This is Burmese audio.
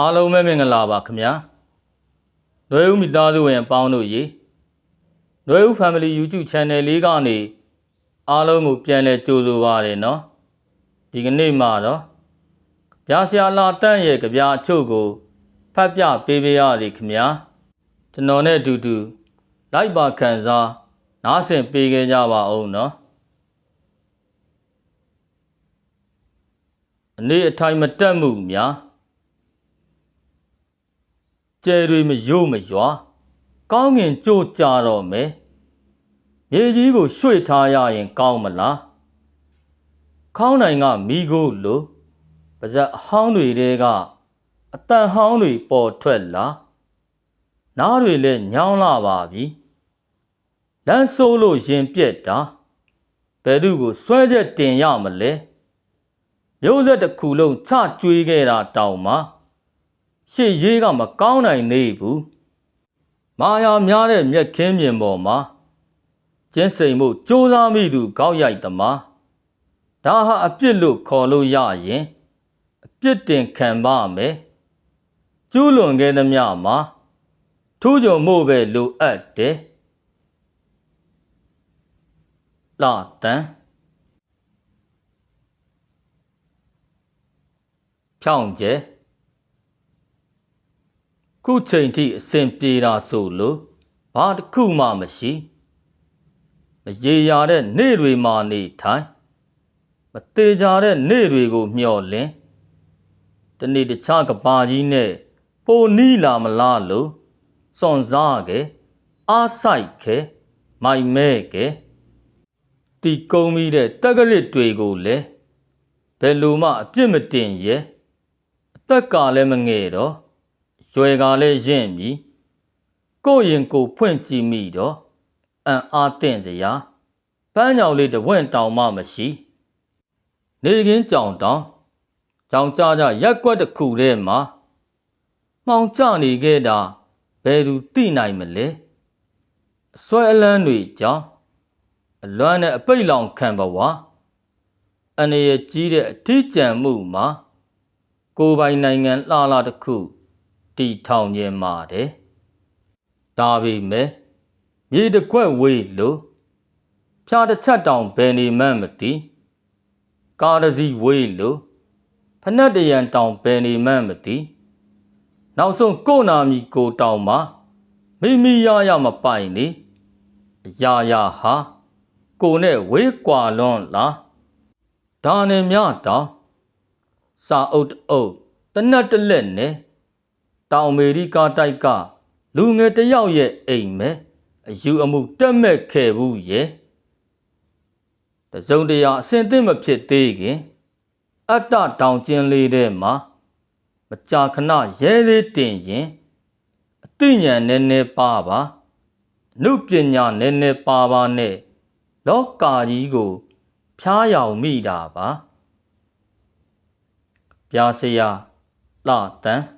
အားလုံးပဲမင်္ဂလာပါခင်ဗျာ။နှွေဦးမိသားစုဝင်အပေါင်းတို့ရေနှွေဦး Family YouTube Channel လေးကနေအားလုံးကိုပြန်လည်ကြိုဆိုပါရနော်။ဒီကနေ့မှာတော့ဗျာဆရာလာတန့်ရဲ့ကြပြအချို့ကိုဖတ်ပြပေးပေးရစီခင်ဗျာ။ကျွန်တော်နဲ့အတူတူလိုက်ပါခံစားနားဆင်ပေးခဲ့ကြပါအောင်နော်။အနေအထိုင်မတက်မှုများ ကျဲတွေမယို့မရွာကောင်းငင်ကြိုးကြတော့မယ်မြေကြီးကိုရွှေ့ထားရရင်ကောင်းမလားခေါင်းနိုင်ကမိကိုလိုပါဇက်အဟောင်းတွေတဲကအတန်ဟောင်းတွေပေါ်ထွက်လာနားတွေလည်းညောင်းလာပါပြီလမ်းဆိုးလို့ရင်ပြက်တာဘယ်သူကိုဆွဲချက်တင်ရမလဲမျိုးဆက်တစ်ခုလုံးချကျွေးခဲ့တာတောင်မှ ရှေ့ရေးကမကောင်းနိုင်နေဘူးမာယာများတဲ့မြက်ခင်းမြင်ပေါ်မှာကျင်းစိန်မှုစူးစမ်းမိသူကောက်ရိုက်သမားဒါဟာအပြစ်လို့ခေါ်လို့ရရင်အပြစ်တင်ခံပါမယ်ကျူးလွန်ခဲ့သမျှမှာထူးချွန်မှုပဲလိုအပ်တယ်လာတန်ဖြောင်းကျဲ ခုချိန်ထိအစဉ်ပြေတာဆိုလို့ဘာတစ်ခုမှမရှိမရေရာတဲ့နေ့တွေမှာနေထိုင်မသေးကြတဲ့နေ့တွေကိုမျှော်လင့်တနေ့တခြားကဘာကြီးနဲ့ပိုနီးလာမလားလို့စွန်စားခဲ့အားဆိုင်ခဲ့မိုင်မဲခဲ့တီကုံမိတဲ့တက်ကရစ်တွေကိုလည်းဘယ်လိုမှအပြစ်မတင်ရဲ့အသက်ကလည်းမငယ်တော့ ရွယ်ကလည်းရင့်ပြီကိုယ့်ရင်ကိုယ်ဖွင့်ကြည့်မိတော့အံ့အားတင့်စရာပန်းညောင်လေးတဝင့်တောင်မှမရှိ နေကင်းကြောင်တောင်ကြောင်ကြကြရက်ကွက်တစ်ခုထဲမှာမှောင်ကျနေခဲ့တာဘယ်သူသိနိုင်မလဲအစွဲအလန်းတွေကြောင့်အလွမ်းနဲ့အပိတ်လောင်ခံဘဝအနေရကြီးတဲ့အထီးကျန်မှုမှာကိုယ်ပိုင်နိုင်ငံလှလှတစ်ခု တီထောင်ခြင်းပါတယ်။ဒါပေမဲ့မြေတစ်ခွက်ဝေးလို့ဖြားတစ်ချက်တောင်ဘယ်နေမှန်းမသိကားတစ်စီးဝေးလို့ဖနက်တရံတောင်ဘယ်နေမှန်းမသိနောက်ဆုံးကိုနာမီကိုတောင်မှာမိမိရရမပိုင်နေအရာရာဟာကိုနဲ့ဝေးကွာလွန်းလားဒါနဲ့မြတောင်စာအုပ်တအုပ်တနတ်တလက်နဲ့ တောင်အမေရိကတိုက်က လူငယ်တစ်ယောက်ရဲ့အိမ်မဲအယူအမှုတက်မဲ့ခဲ့ဘူးရဲ့တစုံတရာအစင်သင့်မဖြစ်သေးခင် အတ္တတောင်ကျင်းလေးထဲမှာမကြာခဏရဲသေးတင်ရင်အသိဉာဏ်နည်းနည်းပါပါအနုပညာနည်းနည်းပါပါနဲ့လောကာကြီးကိုဖျားယောင်မိတာပါပြားစရာလှတန်း